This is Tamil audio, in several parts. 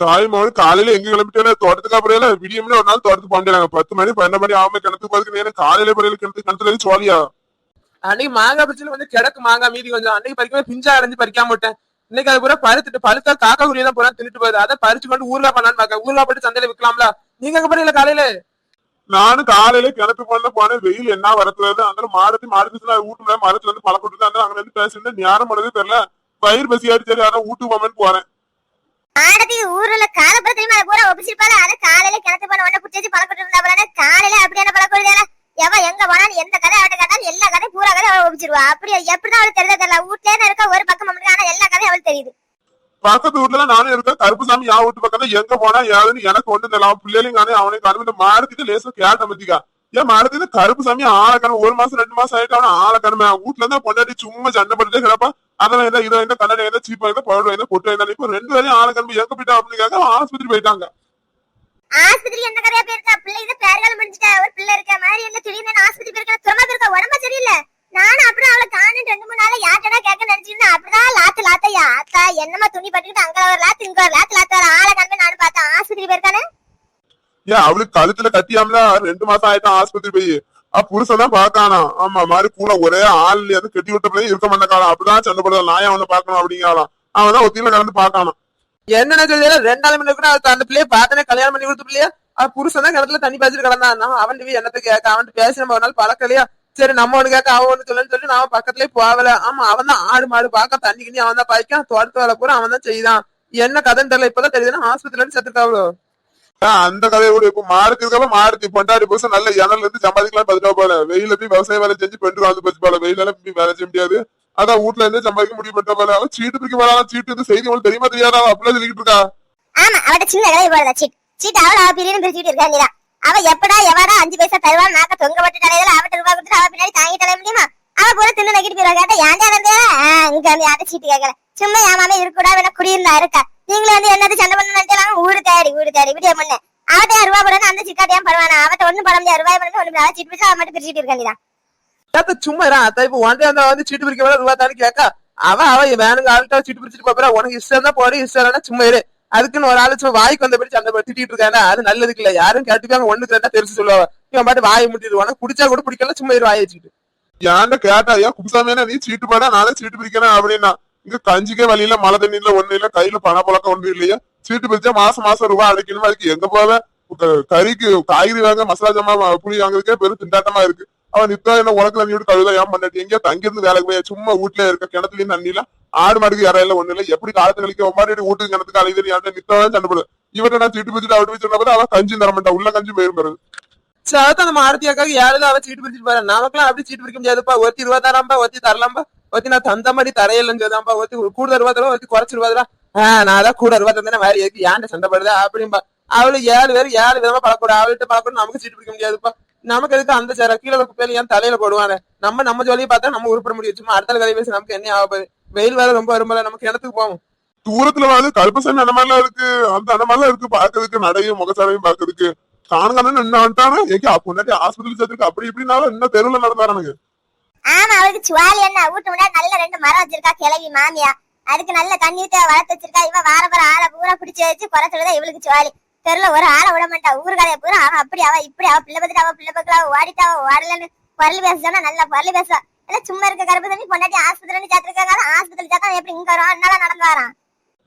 தாய் மகன் காலையில எங்க கிளம்பிட்டே தோட்டத்துக்கு அப்புறம் விடியம்ல ஒரு நாள் தோட்டத்துக்கு பண்ணிட்டாங்க பத்து மணி பன்னெண்டு மணி ஆகாம கிணத்துக்கு போறதுக்கு நேரம் காலையில பறையில கிணத்து கிணத்துல இருந்து சோழியா? அன்னைக்கு மாங்காய் பறிச்சுல கொஞ்சம் கிடக்கு மாங்காய் மீதி கொஞ்சம். அன்னைக்கு பறிக்கவே பிஞ்சா அடைஞ்சு பறிக்காம விட்டேன். இன்னைக்கு அது பூரா பழுத்துட்டு பழுத்தா காக்கா குருவி தான் பூரா தின்னுட்டு போகுது. அதை பறிச்சு கொண்டு ஊர்லா பண்ணலான்னு பாக்க ஊர்லா போட்டு சந்தையில விக்கலாம்ல நீங்க எங்க போறீங்களா காலையில? நானும் காலையில கிணத்து போன போனேன். வெயில் என்ன வரத்துல அந்த மாடத்தி மாடுச்சுல வீட்டுல மரத்துல இருந்து பழக்கொட்டு அந்த அங்க இருந்து பேசிட்டு நேரம் பண்ணதே தெரியல. பயிர் பசியாடி சரி அதான் வீட்டுக்கு போமேன்னு போறேன். ஆடத்துக்கு ஊர்ல காலப்புற தெரியுமா? அதை பூரா ஒப்பிச்சிருப்பாரு அதை காலையில கிணத்து போன உடனே குட்டி வச்சு பழக்கிட்டு இருந்தா காலையில அப்படியான பழக்கம் எவ எங்க போனாலும் எந்த கதை அவட்ட கேட்டாலும் எல்லா கதையும் பூரா கதை அவள் ஒப்பிச்சிருவா. அப்படி எப்படிதான் அவளுக்கு தெரியுதா தெரியல. வீட்லயே தான் இருக்க ஒரு பக்கம் மட்டும். ஆனா எல்லா கதையும் அவளுக்கு தெரியுது. பக்கத்து ஊர்ல நானும் இருக்கேன். கருப்புசாமி யா வீட்டு பக்கம் எங்க போனா ஏதுன்னு எனக்கு ஒண்ணு தெரியல அவன் பிள்ளைகளும் அவனுக்கு அவனையும் காணும். இந்த மாடத்துக்கு லேசா கேட்ட மத்திக்கா ஏன் சாமி கருப்புசாமி ஆளக்கணும் ஒரு மாசம் ரெண்டு மாசம் ஆயிட்டு அவன ஆளக்கணுமே வீட்டுல இருந்தா பொண்டாட்டி சும்மா சண்டை பண்ணிட்டே கிடப்பா. அதெல்லாம் என்ன இதை என்ன கண்ணாடி என்ன சீப்பா இருந்தா பவுடர் இருந்தா பொட்டு இருந்தா இப்போ ரெண்டு எங்க போயிட்டா அப்படின்னு கேட்க அவன் ஆஸ்பத்திரி போயிட்டாங்க. ஆஸ்பத்திரி எந்த கதையா போயிருக்கா? பிள்ளை இது பேர்காலம் முடிஞ்சுட்டா ஒரு பிள்ளை இருக்க? மாதிரி என்ன திடீர்னு ஆஸ்பத்திரி போயிருக்கா? துறமா போயிருக்கா? உடம்பு சரியில்லை. நானும் அப்புறம் அவளை காணும். ரெண்டு மூணு நாள் யார்ட்டடா கேட்க நினைச்சிருந்தேன் அப்படிதான் லாத்து லாத்தையா ஆத்தா என்னமா துணி பட்டுக்கிட்டு அங்க ஒரு லாத்து இங்க ஒரு லாத்து லாத்து ஆளை கண்டு நானும் பார்த்தேன். ஆஸ்பத்திரி போயிருக்கானே? ஏன் அவளுக்கு கழுத்துல கட்டியாமல ரெண்டு மாசம் ஆயிட்டான் ஆஸ்பத்திரி போய்? அப்ப புருஷன் ஆமா மாதிரி கூட ஒரே ஆள் அது கட்டி விட்ட இருக்க மாட்டேங்காலாம் அப்படிதான் சண்டை போடுறது நான் அவனை பாக்கணும் அப்படிங்காலாம் அவன் தான் ஒத்தியில கலந்து பாக்கானாம் என்ன சொல்லியா ரெண்டு நாள் முன்ன கூட அந்த பிள்ளைய பார்த்தனே கல்யாணம் பண்ணி கொடுத்த பிள்ளையா. அவ புருஷன் தான் கிணத்துல தண்ணி பாய்ச்சிட்டு கிடந்தான் அவன் என்னத்த கேட்க? அவன் பேசி நம்ம ஒரு நாள் பழக்கலையா? சரி நம்ம ஒண்ணு கேட்க அவன் ஒண்ணு சொல்லுன்னு சொல்லி நாம பக்கத்துலயே போகல. ஆமா அவன் தான் ஆடு மாடு பார்க்க தண்ணி கிண்ணி அவன் தான் பாய்க்கான். தோட்டத்து வேலை பூரா அவன் தான் செய்தான். என்ன கதைன்னு தெரியல இப்பதான் தெரியுதுன்னா ஆஸ்பத்திரில இருந்து செத்துட்டாவளோ அந்த கதையை கூட இப்போ மாடு இருக்கப்ப மாடுக்கு பொண்டாடி புருஷன் நல்ல இணல இருந்து சம்பாதிக்கலாம் பதினோ போல வெயில போய் விவசாய வேலை செஞ்சு பெண்டு வந்து போச்சு போல. வெயில போய் வேலை செய்ய முடியாது. அதான் வீட்டுல இருந்து சம்பாதிக்க முடிவு பண்ணிட்ட போல. அவன் சீட்டு பிடிக்க வரலாம் சீட்டு வந்து செய்தி உங்களுக்கு தெரியுமா தெரியாதா? அப்படிலாம் சொல்லிட்டு இருக்கா. ஆமா அவட்ட சின்ன கதை போடுறா சீட் சீட் அவள அவ பிரியும் பிரிச்சுட்டு இருக்காங்க அவ எப்படா எவாடா அஞ்சு பைசா தருவா நாக்க தொங்க போட்டு தலையில அவட்ட ரூபா கொடுத்துட்டு அவ பின்னாடி தாங்கி தர முடியுமா? அவ பூரா தின்னு நக்கிட்டு போயிருவா. கேட்டா ஏன்டா இங்க வந்து யார்ட்ட சீட்டு கேட்கல? சும்மா ஏமாமே இருக்கக்கூடா வேணா குடியிருந்தா இருக்கா? நீங்களும் வந்து என்னது சண்டை பண்ண நினைச்சாலும் ஊரு தேடி ஊரு தேடி. விடிய பண்ண. அவட்ட ரூபா போடணும் அந்த சிக்காட்டையும் படுவானா அவட்ட ஒண்ணும் பட முடியாது. ரூபாய் பண்ணணும் ஒண்ணு அவ சீட்டு பிடிச்சா மட்டும் பிரிச்சுட்டு இருக்கா நீதான் கேட்ட சும்மா அத்தா இப்ப ஒன்றே அந்த வந்து சீட்டு பிடிக்க வேலை ரூபா தானே கேட்க அவ அவ வேணுங்க. ஆள்கிட்ட சீட்டு பிடிச்சிட்டு போறா. உனக்கு இஷ்டம் தான் போடு. இஷ்டம் இல்லைன்னா சும்மா இரு. அதுக்குன்னு ஒரு ஆளு சும்மா வாய்க்கு வந்தபடி சண்டை போட்டு திட்டிட்டு இருக்காங்க. அது நல்லதுக்கு இல்ல. யாரும் கேட்டுக்காங்க ஒண்ணுக்கு ரெண்டா தெரிஞ்சு சொல்லுவா இவன் பாட்டு வாயை முட்டிடு உனக்கு பிடிச்சா கூட பிடிக்கல சும்மா இரு வாயை வச்சுக்கிட்டு. ஏன்டா கேட்டா? ஏன் குப்சாமியா நீ சீட்டு போடா நானே சீட்டு பிடிக்கிறேன் அப்படின்னா. இங்க கஞ்சிக்கே வழியில மழை தண்ணியில ஒண்ணு இல்ல கையில பண புழக்கம் ஒண்ணு இல்லையா சீட்டு பிரிச்சா மாசம் மாசம் ரூபாய் அடைக்கணும் அதுக்கு எங்க போவ கறிக்கு காய்கறி வாங்க மசாலா ஜாமா புளி வாங்குறதுக்கே பெரும் திண்டாட்டமா இருக்கு அவன் நித்தம் என்ன உனக்கு தண்ணி விட்டு கழுத ஏன் பண்ணாட்டி எங்கேயோ தங்கிருந்து வேலைக்கு போய் சும்மா வீட்டுல இருக்க கிணத்துலயும் தண்ணியில ஆடு மாடுக்கு இறையில ஒண்ணு இல்ல எப்படி காலத்து கழிக்க ஒம்மாடி வீட்டுக்கு கிணத்துக்கு அழைது என்கிட்ட நித்தம் சண்டை இவர்கிட்ட நான் சீட்டு பிரிச்சுட்டு அவட்டு போய் சொன்ன போது அவன் கஞ்சி தரமாட்டா உள்ள கஞ்சி போயிரும் பிறகு சார் அந்த மாருதியாக்காக யாரும் அவ சீட்டு பிடிச்சிட்டு போறா நமக்கெல்லாம் அப்படி சீட்டு பிரிக்க முடியாதுப்பா ஒத்தி ரூபா தராம்பா ஒத்தி தரலாம்பா ஒத்தி நான் தந்த மாதிரி தரையிலன்னு சொல்லுதாம்பா ஒத்தி கூடுதல் ரூபா வச்சு ஒத்தி குறைச்சு ஆஹ் நான் தான் கூட ரூபா தந்தேன் வேற எதுக்கு ஏன்ட்ட சண்டை படுதா அப்படிம்பா. அவளு ஏழு பேர் ஏழு விதமா பழக்கூட. அவள்கிட்ட பழக்கூட நமக்கு சீட்டு பிடிக்க முடியாதுப்பா. நமக்கு எதுக்கு அந்த சேர? கீழே குப்பையில ஏன் தலையில போடுவாங்க நம்ம நம்ம ஜோலியை பார்த்தா நம்ம உருப்பட முடியும். சும்மா அடுத்த கதை பேசி நமக்கு என்ன ஆகும் வெயில் வேலை ரொம்ப வரும்போது நமக்கு இடத்துக்கு போவோம். தூரத்துல வந்து கல்பசன் அந்த மாதிரிலாம் இருக்கு. அந்த அந்த மாதிரிலாம் இருக்கு பாக்குறதுக்கு நடையும் முகசாலையும் பாக்குறதுக்கு காணுங்க என்ன வந்துட்டானு எங்க பொண்டாட்டி ஹாஸ்பிட்டல் சேர்த்துருக்கு. அப்படி இப்படினாலும் இன்னும் தெருவுல நடந்தாரானுங்க ஆமா அவளுக்கு சுவாலி என்ன வீட்டு முன்னாடி நல்ல ரெண்டு மரம் வச்சிருக்கா கிளவி மாமியா. அதுக்கு நல்ல தண்ணி ஊத்தி வளர்த்து வச்சிருக்கா. இவ வார வர ஆளை பூரா பிடிச்சி வச்சு குறைச்சலதான் இவளுக்கு சுவாலி. தெருல ஒரு ஆளை விட மாட்டா. ஊரு பூரா அவன் அப்படி அவ இப்படி அவ பிள்ளை பத்திட்டு அவ பிள்ளை பக்கல ஓடிட்டா அவ ஓடலன்னு குரல் பேசுனா நல்லா குரல் பேசுவா. எல்லாம் சும்மா இருக்க கருப்பு தண்ணி பொண்டாட்டி ஆஸ்பத்திரி சேர்த்திருக்காங்க. ஆஸ்பத்திரி சேர்த்தா எப்படி இங்க வரும் அதனால நடந்து வரான்?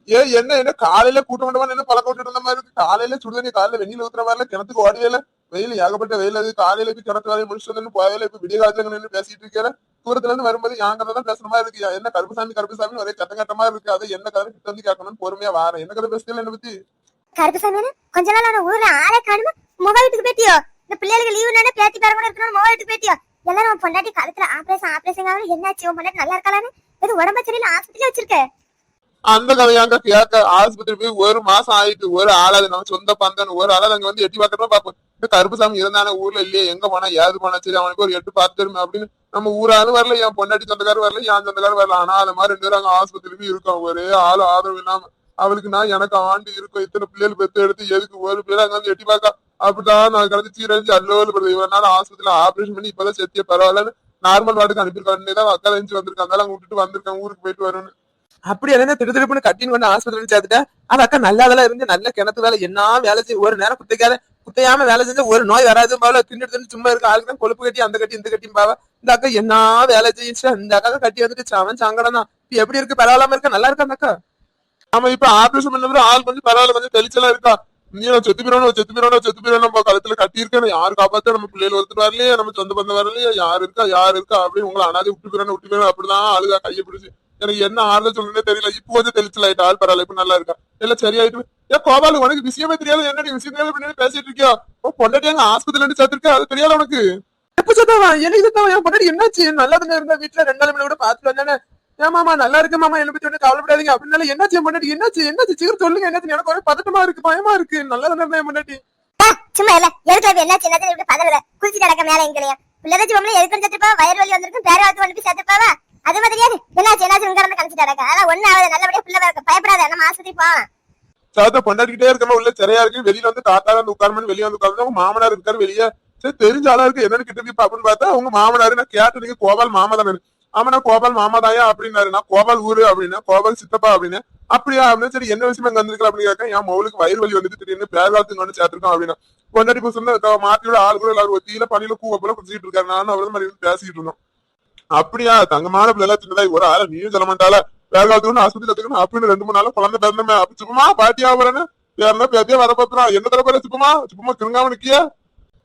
ஏ என்ன என்ன காலையில கூட்டம் என்ன பழக்க விட்டுட்டு இருந்த மாதிரி இருக்கு? காலையில சுடுதண்ணி காலையில வெண்ணில ஊத்துற மாதிரி கிணத்துக்கு ஓடியல வெயில் ஏகப்பட்ட வெயில் அது காலையில போய் கிணத்து வேலையை முடிச்சுட்டு வந்து போயல இப்ப விடிய காலத்துல நின்று பேசிட்டு இருக்கிற தூரத்துல இருந்து வரும்போது என் கதை தான் பேசுற மாதிரி இருக்கு என்ன கருப்புசாமி கருப்புசாமி ஒரே சட்டம் கட்டமா இருக்கு. அது என்ன கதை கிட்ட வந்து கேட்கணும்னு பொறுமையா வாரேன். என்ன கதை பேசுறீங்க என்ன பத்தி? கருப்புசாமி கொஞ்ச நாள் அவன ஊர்ல ஆளே காணுமா? மொபைல் வீட்டுக்கு போயிட்டியோ? இந்த பிள்ளைகளுக்கு லீவு நானே பேத்தி பேர கூட இருக்கணும் மொபைல் வீட்டுக்கு போயிட்டியோ? எல்லாரும் பொண்டாட்டி கழுத்துல ஆபரேஷன் ஆபரேஷன் ஆகணும் என்னாச்சு? பொண்டாட்டி நல்லா இருக்கலான்னு இது உடம்பு சரியில்லை ஆஸ்பத்திரியில வச்சிருக்க. அந்த கதையாங்க கேட்க ஆஸ்பத்திரி போய் ஒரு மாசம் ஆயிட்டு ஒரு ஆளாது நம்ம சொந்த பந்தன் ஒரு ஆளாது அங்க வந்து எட்டி பாக்கிறப்ப பாப்போம் இந்த கருப்புசாமி இருந்தானே ஊர்ல இல்லையே எங்க போனா ஏது போனா சரி அவனுக்கு ஒரு எட்டு பார்த்துருமே அப்படின்னு நம்ம ஊராலும் வரல என் பொண்டாட்டி சொந்தக்காரர் வரல என் சொந்தக்காரர் வரல. ஆனா அது மாதிரி ரெண்டு பேரும் அங்க ஆஸ்பத்திரிக்கு இருக்கோம். ஒரே ஆள் ஆதரவு இல்லாம அவளுக்கு நான் எனக்கு ஆண்டு இருக்கும். இத்தனை பிள்ளைகள் பெத்து எடுத்து எதுக்கு ஒரு பிள்ளை அங்க வந்து எட்டி பார்க்க? அப்படிதான் நான் கிடந்து சீரழிஞ்சு அல்லோல் படுது இவனால ஆஸ்பத்திரியில ஆபரேஷன் பண்ணி இப்பதான் செத்திய பரவாயில்லன்னு நார்மல் வார்டுக்கு அனுப்பியிருக்காங்க தான் அக்கா எழுந்து வந்திருக்காங்க. அதெல்லாம் அங்க விட்டுட்டு வந்திருக்காங்க ஊருக்கு போயிட்டு வரணும் அப்படி என்ன திடு திருப்புன்னு கட்டின்னு கொண்டு ஆஸ்பத்திரி சேர்த்துட்டேன் அந்த அக்கா வேலை இருந்து நல்ல கிணத்து வேலை என்ன வேலை செய்ய ஒரு நேரம் குத்திக்காத குத்தையாம வேலை செஞ்சா ஒரு நோய் வராது போல தின்னு தின்னு சும்மா இருக்க ஆளுக்கு தான் கொழுப்பு கட்டி அந்த கட்டி இந்த கட்டியும் பாவ. இந்த அக்கா என்ன வேலை செய்யுச்சு? அந்த அக்கா கட்டி வந்துட்டு அவன் சங்கடம் தான் இப்ப எப்படி இருக்கு? பரவாயில்லாம இருக்கா? நல்லா இருக்கா அந்த அக்கா. ஆமா இப்ப ஆபரேஷன் பண்ண ஆள் கொஞ்சம் பரவாயில்ல கொஞ்சம் தெளிச்சலா இருக்கா. நீ நான் செத்து போயிடணும் செத்து போயிடணும் செத்து போயிடணும் நம்ம கழுத்துல கட்டி இருக்கேன் யாரு காப்பாத்த? நம்ம பிள்ளைகள் ஒருத்தர் வரலையே நம்ம சொந்த பந்தம் வரலையே யாரு இருக்கா யாரு இருக்கா அப்படின்னு உங்களை அனாதை விட்டு போயிடணும் விட்டு போயிடணும் அப்படிதான் ஆளுதா கையை பிடிச்சி எனக்கு என்ன ஆறுதல் சொல்றதே தெரியல. இப்போ கொஞ்சம் தெளிச்சல் ஆயிட்டு. ஆள் பரவாயில்ல இப்ப நல்லா இருக்கா? எல்லாம் சரியாயிட்டு ஏன் கோபால் உனக்கு விஷயமே தெரியாது. என்ன விஷயம் தெரியாது? பேசிட்டு இருக்கியா? ஓ பொண்டாட்டி அங்க ஆஸ்பத்திரில இருந்து சத்துருக்கா அது தெரியாது உனக்கு? எப்ப சத்தவா எனக்கு சத்தவா என் பொண்டாட்டி என்னாச்சு? நல்லதுங்க இருந்தா வீட்டுல ரெண்டு நாள் கூட பாத்துட்டு வந்தானே. ஏன் மாமா நல்லா இருக்கு மாமா? என்ன பத்தி ஒண்ணு கவலைப்படாதீங்க. அப்படின்னால என்னாச்சு என் பொண்டாட்டி? என்னாச்சு? என்னாச்சு? சீக்கிரம் சொல்லுங்க. என்னாச்சு எனக்கு ஒரே பதட்டமா இருக்கு பயமா இருக்கு. நல்லா இருந்தா என் பொண்டாட்டி? சும்மா இல்ல எதுக்குல என்ன சின்ன இப்படி பதறல. குளிச்சு நடக்க மேல எங்களையும். பிள்ளைதாச்சும் எதுக்கு செத்துப்பா வயிறு வலி வந்திருக்கும். பேர வாத்து போய் செத்துப்பாவா அது மாதிரியாது என்னாச்சு என்னாச்சு? கடந்து இருந்து கழிச்சு அதெல்லாம் ஒண்ணு ஆகுது. நல்லபடியா பிள்ளை பயப்படாத. நம்ம ஆஸ்பத்திரி போலாம். சாத்த பொண்டாட்டிக்கிட்டே இருக்கமா? உள்ள சிறையா இருக்கு. வெளியில வந்து தாத்தா வந்து உட்காரமனு வெளிய வந்து உட்கார்ந்து உங்க மாமனார் இருக்காரு வெளியே. சரி தெரிஞ்ச ஆளா இருக்கு. என்னன்னு கிட்ட போய் அப்படின்னு பார்த்தா உங்க மாமனாரு. நான் கேட்டு நீங்க கோபால் மாமா தானே. ஆமா நான் கோபால் மாமா தாயா அப்படின்னாரு. நான் கோபால் ஊரு அப்படின்னா கோபால் சித்தப்பா அப்படின்னு. அப்படியா அப்படின்னு சரி என்ன விஷயம் இங்க அப்படின்னு கேட்க என் மவுளுக்கு வயிறு வலி வந்துட்டு திடீர்னு பேர் வந்து சேர்த்திருக்கோம் அப்படின்னா. பொண்டாட்டி புதுசு மாட்டியோட ஆள் கூட எல்லாரும் ஒத்தியில பணியில கூவ போல குடிச்சிட்டு இருக்காரு. நானும் அவரும் மாதிரி பேசிட்டு இருந்தோம். அப்படியா? தங்கமான பிள்ளை சின்னதாய் சின்னதா ஒரு ஆள நீயும் சொல்ல மாட்டாள? வேற காலத்துக்கு ஆஸ்பத்திரி கத்துக்கணும் அப்படின்னு ரெண்டு மூணு நாள் குழந்தை பிறந்தமே. அப்ப சுப்பமா பாட்டியா வரேன்னு யாருன்னா பேத்தியா வர பாத்துறா என்ன தர போற சுப்பமா? சுப்பமா கிருங்காம நிக்கியா?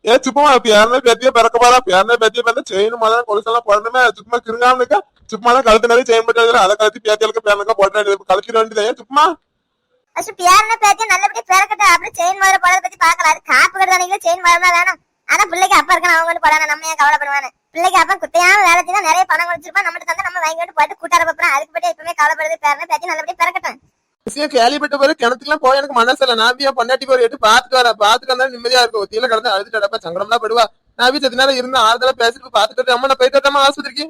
ஏ சுப்பமா பேரனா பேத்தியா பிறக்க போறா? பேரனா பேத்தியா பிறந்த செயின் மாதிரி கொலுசெல்லாம் போடணுமே. சும்மா கிருங்காம நிக்கா? சும்மா கழுத்து நிறைய செயின் போட்டு அதை கழுத்தி பேத்தியாளுக்கு பேரனுக்கு போட்ட கழுத்திட வேண்டியது? ஏன் சும்மா ஃபர்ஸ்ட் பியாரன பேத்தி நல்லபடியா பிறக்கட்டும். அப்படி செயின் வர போறத பத்தி பாக்கலாம் அது காப்பு செயின் வரதான் வேணும். ஆனா பிள்ளைக்கு அப்பா இருக்கான அவங்க வந்து நம்ம ஏன் கவலைப்படுவானு பிள்ளைக்கு அப்பா குத்தையாம வேலை செஞ்சா நிறைய பணம் வச்சிருப்பான் நம்மகிட்ட தந்தா நம்ம வாங்கி வந்து போட்டு கூட்டார போறோம் அதுக்கு பத்தி எப்பவுமே கவலைப்படுறது பேரன பேத்தி நல்லபடியா பிறக்கட்டும். விஷயம் கேள்விப்பட்ட பிறகு கிணத்துக்குலாம் போய் எனக்கு மனசு இல்ல. நான் போய் என் பொண்டாட்டி ஒரு எட்டு பாத்துட்டு வரேன். பாத்துட்டு வந்தா நிம்மதியா இருக்கும். ஒத்தியில கிடந்து அழுதுட்டு சங்கடம்லாம் படுவா. நான் போய் சத்து நேரம் இருந்து ஆறுதலா பேசிட்டு பாத்துட்டு அம்மா நான் போயிட்டு வரேம்மா ஆஸ்பத்திரிக்கு?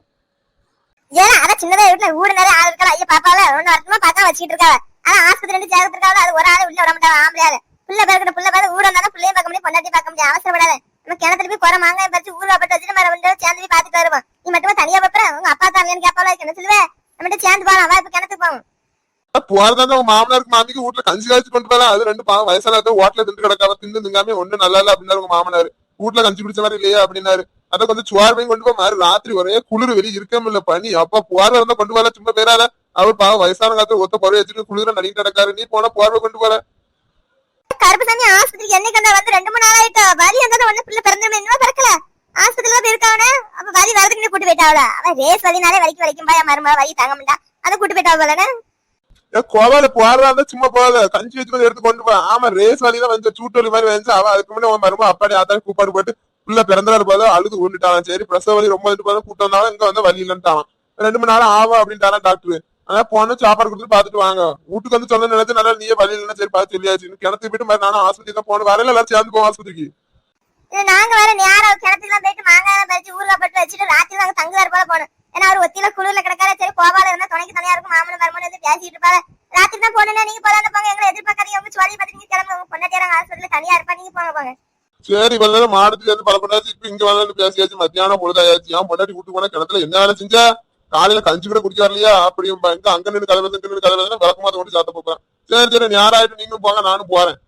ஏன்னா அதான் சின்னதா வீட்டுல ஊடு நிறைய ஆள் இருக்கா ஐயா பாப்பாவில ஒண்ணு வருஷமா பார்த்தா வச்சுக்கிட்டு இருக்காங்க ஆனா ஆஸ்பத்திரி ரெண்டு சேர்த்து அது ஒரு ஆள் உள்ள விட மாட்டாங்க ஆம்பளையாரு புள்ள பிறக்கணும் புள்ள பிறகு ஊட இருந்தாலும் பிள்ளையும் பார்க்க முடியும் பொண்டாட்டி பார்க்க முடியும். அவசரப்படாத. நம்ம கிணத்துல போய் குறை மாங்காய் பறிச்சு ஊர்வா பட்டு வச்சுட்டு மேல வந்து சேர்ந்து போய் பாத்துட்டு வருவோம் நீ மட்டும் தனியா பாப்பற உங்க அப்பா தாங்கன்னு கேப்பால என்ன சொல்லுவே? நம்மகிட்ட சேர்ந்து போலாம். வா இப்ப கிணத்துக்கு போவோம். போறதா உங்க மாமனாருக்கு மாமிக்கு வீட்டுல கஞ்சி காய்ச்சி கொண்டு போலாம். அது ரெண்டு பாவம். வயசான ஹோட்டல திண்டு கிடக்காம திண்டு திங்காம ஒண்ணு நல்லா இல்ல அப்படின்னாரு உங்க மாமனாரு. வீட்டுல கஞ்சி குடிச்ச மாதிரி இல்லையா அப்படின்னாரு. அதை கொஞ்சம் சுவார் போய் கொண்டு போய் மாறி ராத்திரி ஒரே குளிர் வெளியே இருக்க முடியல பனி. அப்பா போர்வை இருந்தா கொண்டு போல சும்மா பேரால. அவர் பாவம் வயசான காலத்துல ஒத்த பொறவை வச்சுட்டு குளிர நடிக்கிட்டு கிடக்காரு. நீ போன போர்வை கொண்டு போற கருப்பசாமி ஆஸ்பத்திரிக்கு என்னைக்கு வந்து ரெண்டு மூணு நாள் ஆயிட்டா வலி வந்தா ஒண்ணு பிள்ளை பிறந்தமே இன்னும் பிறக்கல. ஆஸ்பத்திரியில போய் இருக்காவனே அப்ப வலி வரதுக்கு கூட்டு போயிட்டாவல அவன் ரேஸ் வலினாலே வலிக்கு வலிக்கும் பாயா மருமக வலி தாங்க முடியா அதை கூட்டு போயிட்டாவ போலனே கோவால போறதா இருந்தா சும்மா போகாத. கஞ்சி வச்சு கொஞ்சம் எடுத்து கொண்டு போ. ஆமா ரேஸ் வலி தான் வந்து சூட்டொலி மாதிரி வந்து அவ அதுக்கு முன்னாடி உன் மருமக அப்பாடி ஆத்தாடி கூப்பாடு போட்டு புள்ள பிறந்தநாள் போதோ அழுது கொண்டுட்டான் சரி பிரசவ வலி ரொம்ப வந்துட்டு போதும் கூட்டம் வந்தாலும் இங்க வந்து வலி இல்லைன்ட்டான் ரெண்டு மணி நேரம் ஆகும் அப்படின்ட்டானா டாக்டர். ஆனா போன சாப்பாடு கொடுத்து பாத்துட்டு வாங்க. வீட்டுக்கு வந்து சொன்ன நினைச்சு நல்லா நீயே வலி இல்லைன்னா சரி பார்த்து சொல்லியாச்சு. கிணத்து போயிட்டு மாதிரி நானும் ஆஸ்பத்திரி தான் போன வரல எல்லாரும் சேர்ந்து போவோம் ஆஸ்பத்திரிக்கு. நாங்க வேற நேரம் கிணத்துக்குலாம் போயிட்டு மாங்காய் பறிச்சு ஊர்ல பட்டு வச்சுட்டு ராத்திரி நாங்க தங்குவார் போல போனோம் ஏன்னா அவர் ஒத்தியில குளிர்ல கிடக்காத சரி கோபால இருந்தா துணைக்கு துணையா இருக்கும். மாமனும் மருமனும் வந்து பேசிட்டு இருப்பாரு. ராத்திரி தான் போனா நீங்க போலாம் போங்க. எங்களை எதிர்பார்க்காதீங்க. உங்க சுவாலி பார்த்து நீங்க கிளம்புங்க. உங்க பொண்ணாட்டியாரங்க ஹாஸ்பிட்டல் தனியா இருப்பா. நீங்க போங்க போங்க. சரி இவ்வளவு நேரம் மாடத்துல இருந்து பல பண்ணாச்சு இப்ப இங்க வந்து பேசியாச்சு. மத்தியானம் பொழுதாயாச்சு. ஏன் பொண்டாட்டி கூட்டு போன கிணத்துல என்ன வேலை செஞ்சா? காலையில கஞ்சி கூட குடிக்க வரலையா? அப்படியும் இங்க அங்க நின்று கதை இங்க நின்று கதை வந்து விளக்கமா கொண்டு சாத்த போறேன் சரி சரி நீ யாராயிட்டு நீங்களும் போங்க நானும் போறேன்.